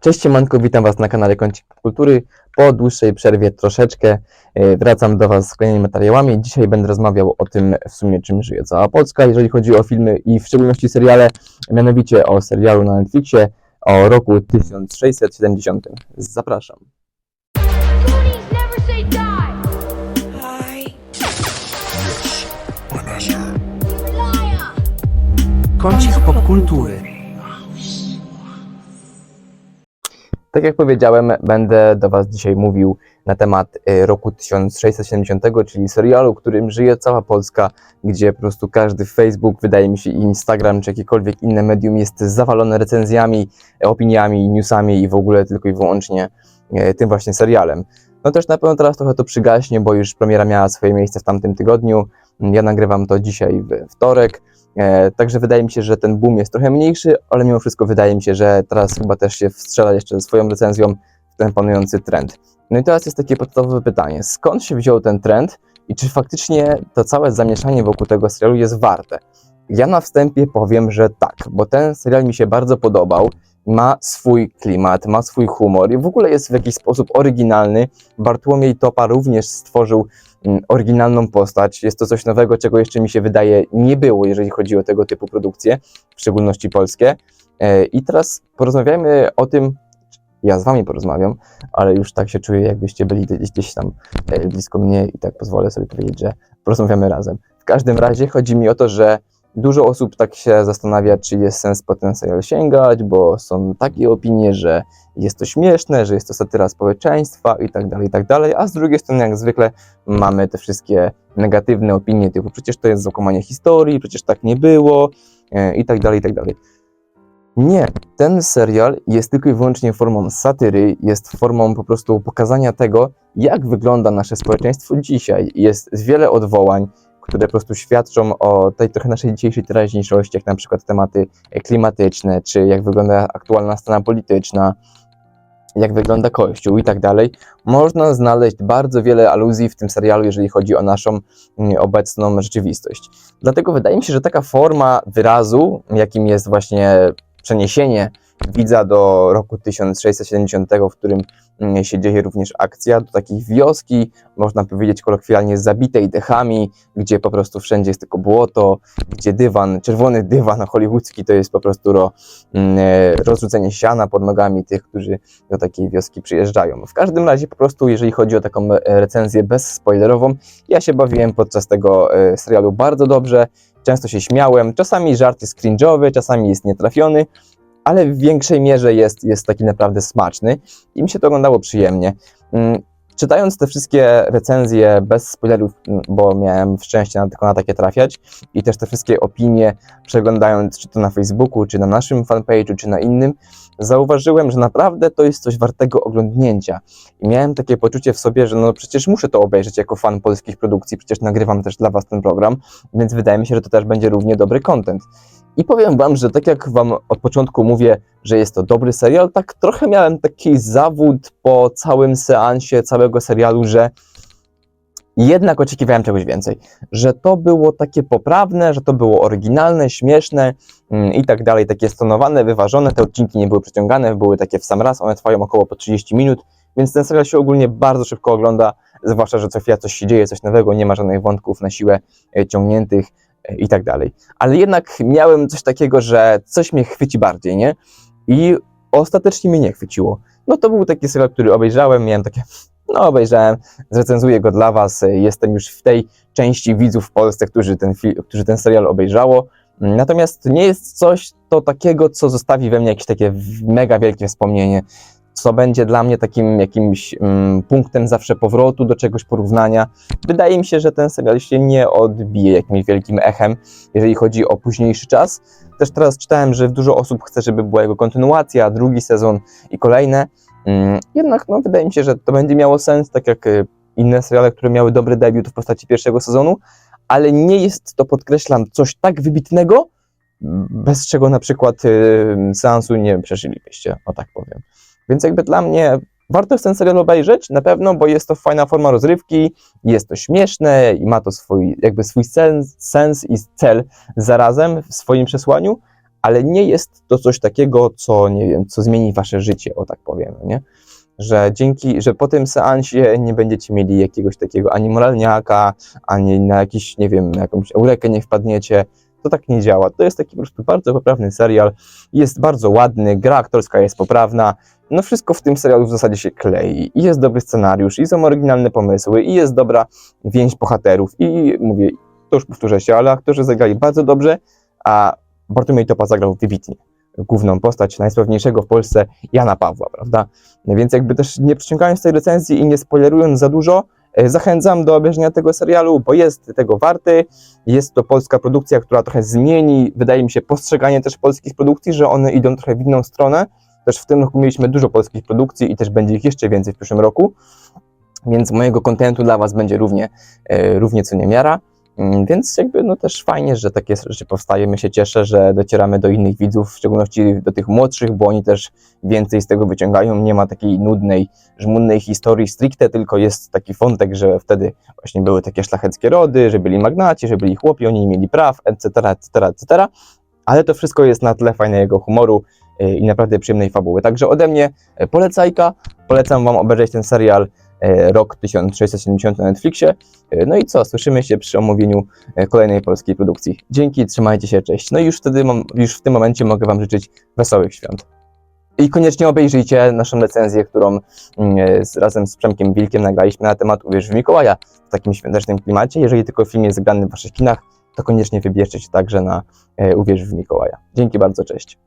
Cześć Siemanko, witam Was na kanale Kącik Kultury. Po dłuższej przerwie troszeczkę e, wracam do Was z kolejnymi materiałami. Dzisiaj będę rozmawiał o tym w sumie czym żyje cała Polska, jeżeli chodzi o filmy i w szczególności seriale, mianowicie o serialu na Netflixie o roku 1670. Zapraszam. Kącik popkultury. Tak jak powiedziałem, będę do Was dzisiaj mówił na temat e, roku 1670, czyli serialu, którym żyje cała Polska, gdzie po prostu każdy Facebook, wydaje mi się, Instagram, czy jakiekolwiek inne medium jest zawalone recenzjami, opiniami, newsami i w ogóle tylko i wyłącznie e, tym właśnie serialem. No też na pewno teraz trochę to przygaśnie, bo już premiera miała swoje miejsce w tamtym tygodniu. Ja nagrywam to dzisiaj we wtorek. E, Także wydaje mi się, że ten boom jest trochę mniejszy, ale mimo wszystko wydaje mi się, że teraz chyba też się wstrzela jeszcze ze swoją recenzją w ten panujący trend. No i teraz jest takie podstawowe pytanie, skąd się wziął ten trend i czy faktycznie to całe zamieszanie wokół tego serialu jest warte? Ja na wstępie powiem, że tak, bo ten serial mi się bardzo podobał, ma swój klimat, ma swój humor i w ogóle jest w jakiś sposób oryginalny. Bartłomiej Topa również stworzył mm, oryginalną postać. Jest to coś nowego, czego jeszcze mi się wydaje nie było, jeżeli chodzi o tego typu produkcje, w szczególności polskie. E, I teraz porozmawiajmy o tym, ja z wami porozmawiam, ale już tak się czuję, jakbyście byli gdzieś, tam e, blisko mnie i tak pozwolę sobie powiedzieć, że porozmawiamy razem. W każdym razie chodzi mi o to, że dużo osób tak się zastanawia, czy jest sens po ten serial sięgać, bo są takie opinie, że jest to śmieszne, że jest to satyra społeczeństwa i tak dalej, i tak a z drugiej strony jak zwykle mamy te wszystkie negatywne opinie typu przecież to jest zakłamanie historii, przecież tak nie było e, i tak. Nie, ten serial jest tylko i wyłącznie formą satyry, jest formą po prostu pokazania tego, jak wygląda nasze społeczeństwo dzisiaj. Jest wiele odwołań, które po prostu świadczą o tej trochę naszej dzisiejszej teraźniejszości, jak na przykład tematy klimatyczne, czy jak wygląda aktualna scena polityczna, jak wygląda Kościół i tak dalej. Można znaleźć bardzo wiele aluzji w tym serialu, jeżeli chodzi o naszą mm, obecną rzeczywistość. Dlatego wydaje mi się, że taka forma wyrazu, jakim jest właśnie przeniesienie widza do roku 1670, w którym mm, się dzieje również akcja, do takiej wioski, można powiedzieć kolokwialnie zabitej dechami, gdzie po prostu wszędzie jest tylko błoto, gdzie dywan, czerwony dywan hollywoodzki to jest po prostu ro, mm, e, rozrzucenie siana pod nogami tych, którzy do takiej wioski przyjeżdżają. W każdym razie po prostu, jeżeli chodzi o taką e, recenzję bezspoilerową, ja się bawiłem podczas tego e, serialu bardzo dobrze, często się śmiałem, czasami żart jest cringe'owy, czasami jest nietrafiony, ale w większej mierze jest, jest taki naprawdę smaczny i mi się to oglądało przyjemnie. Mm, Czytając te wszystkie recenzje bez spoilerów, mm, bo miałem szczęście na, tylko na takie trafiać i też te wszystkie opinie, przeglądając czy to na Facebooku, czy na naszym fanpage'u, czy na innym, zauważyłem, że naprawdę to jest coś wartego oglądnięcia. I miałem takie poczucie w sobie, że no przecież muszę to obejrzeć jako fan polskich produkcji, przecież nagrywam też dla Was ten program, więc wydaje mi się, że to też będzie równie dobry content. I powiem Wam, że tak jak Wam od początku mówię, że jest to dobry serial, tak trochę miałem taki zawód po całym seansie, całego serialu, że jednak oczekiwałem czegoś więcej. Że to było takie poprawne, że to było oryginalne, śmieszne mm, i tak dalej, takie stonowane, wyważone. Te odcinki nie były przeciągane, były takie w sam raz, one trwają około po 30 minut, więc ten serial się ogólnie bardzo szybko ogląda, zwłaszcza, że co chwila coś się dzieje, coś nowego, nie ma żadnych wątków na siłę e, ciągniętych i tak dalej. Ale jednak miałem coś takiego, że coś mnie chwyci bardziej, nie? I ostatecznie mnie nie chwyciło. No to był taki serial, który obejrzałem, miałem takie, no obejrzałem, zrecenzuję go dla Was. Jestem już w tej części widzów w Polsce, którzy ten, którzy ten serial obejrzało. Natomiast nie jest coś to takiego, co zostawi we mnie jakieś takie mega wielkie wspomnienie, co będzie dla mnie takim jakimś mm, punktem zawsze powrotu do czegoś porównania. Wydaje mi się, że ten serial się nie odbije jakimś wielkim echem, jeżeli chodzi o późniejszy czas. Też teraz czytałem, że dużo osób chce, żeby była jego kontynuacja, drugi sezon i kolejne. Mm, Jednak no, wydaje mi się, że to będzie miało sens, tak jak y, inne seriale, które miały dobry debiut w postaci pierwszego sezonu, ale nie jest to, podkreślam, coś tak wybitnego, bez czego na przykład y, seansu nie przeżylibyście, o tak powiem. Więc jakby dla mnie warto jest ten serial obejrzeć, na pewno, bo jest to fajna forma rozrywki, jest to śmieszne i ma to swój, jakby swój sens, sens i cel zarazem w swoim przesłaniu, ale nie jest to coś takiego, co nie wiem, co zmieni wasze życie, o tak powiem, nie? Że dzięki, że po tym seansie nie będziecie mieli jakiegoś takiego ani moralniaka, ani na jakiś, nie wiem, jakąś eurekę nie wpadniecie. To tak nie działa. To jest taki po prostu bardzo poprawny serial. Jest bardzo ładny, gra aktorska jest poprawna. No wszystko w tym serialu w zasadzie się klei. I jest dobry scenariusz, i są oryginalne pomysły, i jest dobra więź bohaterów. I mówię, to już powtórzę się, ale aktorzy zagrali bardzo dobrze, a Bartłomiej Topa zagrał wybitnie. Główną postać najsławniejszego w Polsce Jana Pawła, prawda? Więc jakby też nie przyciągając tej recenzji i nie spoilerując za dużo, e, zachęcam do obejrzenia tego serialu, bo jest tego warty. Jest to polska produkcja, która trochę zmieni, wydaje mi się, postrzeganie też polskich produkcji, że one idą trochę w inną stronę. Też w tym roku mieliśmy dużo polskich produkcji i też będzie ich jeszcze więcej w przyszłym roku. Więc mojego kontentu dla Was będzie równie, e, równie co niemiara. Mm, Więc jakby no też fajnie, że takie rzeczy powstają. Ja się cieszę, że docieramy do innych widzów, w szczególności do tych młodszych, bo oni też więcej z tego wyciągają. Nie ma takiej nudnej, żmudnej historii stricte, tylko jest taki wątek, że wtedy właśnie były takie szlacheckie rody, że byli magnaci, że byli chłopi, oni nie mieli praw, etc., etc., etc. Ale to wszystko jest na tle fajnego humoru i naprawdę przyjemnej fabuły. Także ode mnie e, polecajka. Polecam Wam obejrzeć ten serial e, Rok 1670 na Netflixie. E, No i co, słyszymy się przy omówieniu e, kolejnej polskiej produkcji. Dzięki, trzymajcie się, cześć. No i już wtedy, mam, już w tym momencie mogę Wam życzyć wesołych świąt. I koniecznie obejrzyjcie naszą recenzję, którą mm, e, z, razem z Przemkiem Wilkiem nagraliśmy na temat Uwierz w Mikołaja w takim świątecznym klimacie. Jeżeli tylko film jest zagrany w Waszych kinach, to koniecznie wybierzcie się także na e, Uwierz w Mikołaja. Dzięki bardzo, cześć.